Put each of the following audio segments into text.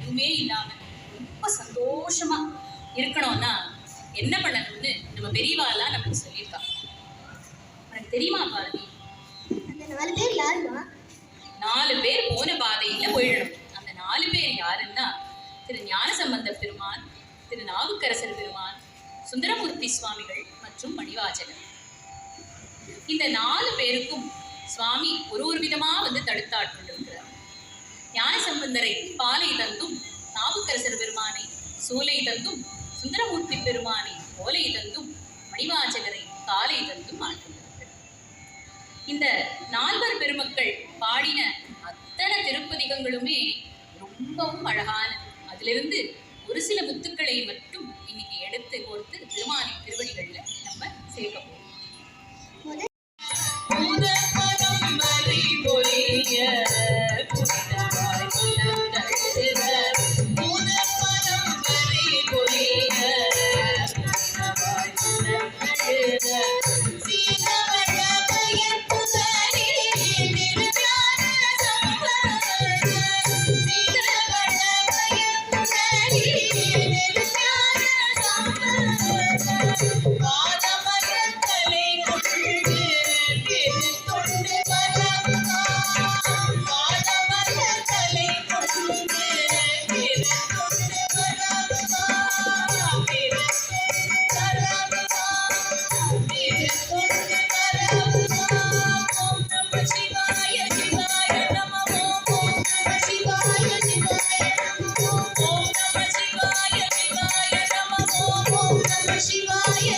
எதுவுமே இல்லாம ரொம்ப சந்தோஷமா இருக்கணும்னா என்ன பண்ணணும்னு நம்ம பெரியவாலாம் நமக்கு சொல்லியிருக்கா. உனக்கு தெரியுமா பாரதி? அந்த நாலு பேர் யாருமா நாலு பேர் போன பாதையில போயிடணும். அந்த நாலு பேர் யாருன்னா திரு ஞானசம்பந்த பெருமான் திரு நாவுக்கரசர் பெருமான் சுந்தரமூர்த்தி சுவாமிகள் மற்றும் மணிவாசகர். இந்த நாலு பேருக்கும் சுவாமி ஒரு ஒரு விதமா வந்து தடுத்தாட்கொண்டிருக்கிறார் ஞானசம்பந்தரை பாலை தந்தும் நாவுக்கரசர் பெருமானை சூலை தந்தும் சுந்தரமூர்த்தி பெருமானை ஓலை தந்தும் மணிவாஜகரை காலை தந்தும் இந்த நால்வர் பெருமக்கள் பாடின அத்தனை திருப்பதிகங்களுமே ரொம்பவும் அழகான அதிலிருந்து ஒரு சில முத்துக்களை மட்டும் இன்னைக்கு எடுத்து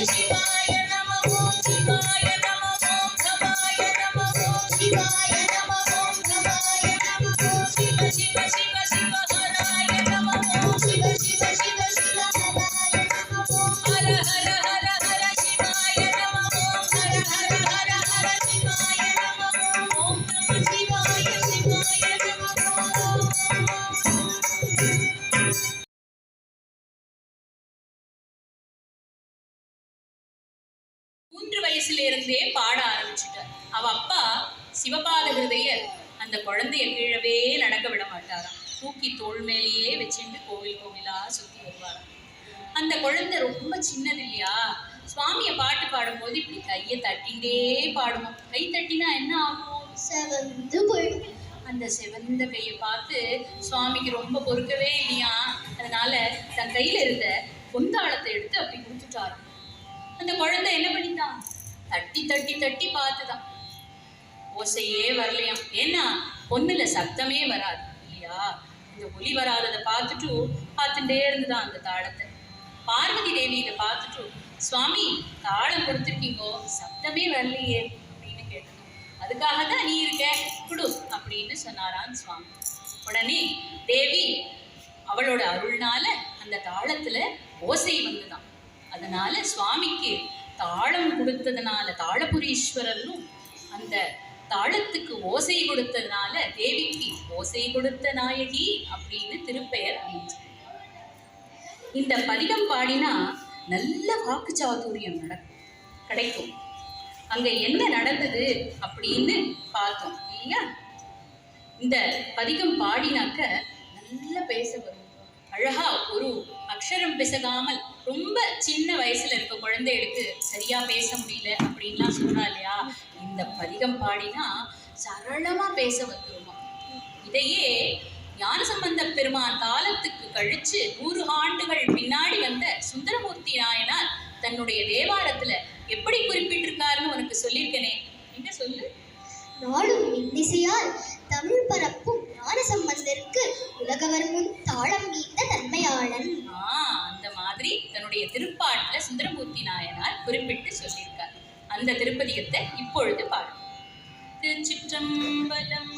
just வயசுல இருந்தே பாட ஆரம்பிச்சுட்டார். அவ அப்பா சிவபாத ஹிருதயர் அந்த குழந்தைய கீழவே நடக்க விட மாட்டாராம். தூக்கி தோள் மேலேயே வச்சுட்டு கோவில் கோவிலா சுத்தி வருவாராம். அந்த குழந்தை ரொம்ப சின்னது இல்லையா? சுவாமியை பாட்டு பாடும்போது இப்படி கையை தட்டிண்டே பாடுமா. கை தட்டினா என்ன ஆகும்? செவந்து போயிடும். அந்த செவந்த கையை பார்த்து சுவாமிக்கு ரொம்ப பொறுக்கவே இல்லையா? அதனால தன் கையில இருந்த பொந்தாளத்தை எடுத்து அப்படி கொடுத்துட்டாராம். அந்த குழந்தை என்ன பண்ணிட்டான்? தட்டி தட்டி தட்டி பார்த்துதான். ஓசையே வரலையாம். ஏன்னா பொண்ணுல சத்தமே வராது. இல்லையா இந்த ஒலி வராததை பார்த்துட்டு பார்த்துட்டே இருந்துதான் அந்த தாளத்தை. பார்வதி தேவி இதை பார்த்துட்டு சுவாமி தாளம் கொடுத்துருக்கீங்கோ சத்தமே வரலையே அப்படின்னு கேட்டது. அதுக்காக தான் நீ இருக்க குடு அப்படின்னு சொன்னாரான் சுவாமி. உடனே தேவி அவளோட அருள்னால அந்த தாளத்துல ஓசை வந்துதான். அதனால சுவாமிக்கு தாளம் கொடுத்ததுனால தாளபுரீஸ்வரரும் அந்த தாளத்துக்கு ஓசை கொடுத்ததுனால தேவிக்கு ஓசை கொடுத்த நாயகி அப்படின்னு திருப்பெயர் அமைஞ்சு இந்த பதிகம் பாடினா நல்ல வாக்கு சாதுரியம் நடக்கும் கிடைக்கும். அங்க என்ன நடந்தது அப்படின்னு பார்த்தோம் இல்லையா? இந்த பதிகம் பாடினாக்க நல்ல பேச வரும். அழகா ஒரு அக்ஷரம் பிசகாமல் ரொம்ப சின்ன வயசுல இருக்க குழந்தை எடுத்து ஈஸியாக பேச முடியல அப்படின்லாம் சொல்கிறா இல்லையா? இந்த பதிகம் பாடினா சரளமா பேச வந்துருமா? இதையே ஞானசம்பந்த பெருமான் காலத்துக்கு கழிச்சு நூறு ஆண்டுகள் பின்னாடி வந்த சுந்தரமூர்த்தி நாயனார் தன்னுடைய தேவாரத்துல எப்படி குறிப்பிட்டிருக்காருன்னு உனக்கு சொல்லியிருக்கனே. என்ன சொல்லு? நாடும் இன்னிசையால் தமிழ் பரப்பும் ஞானசம்பந்தருக்கு உலகவர் முன் தாளம் மீட்ட தன்மையாளன் திருப்பதியத்தை இப்பொழுது பாடும் திருச்சிற்றம்பலம்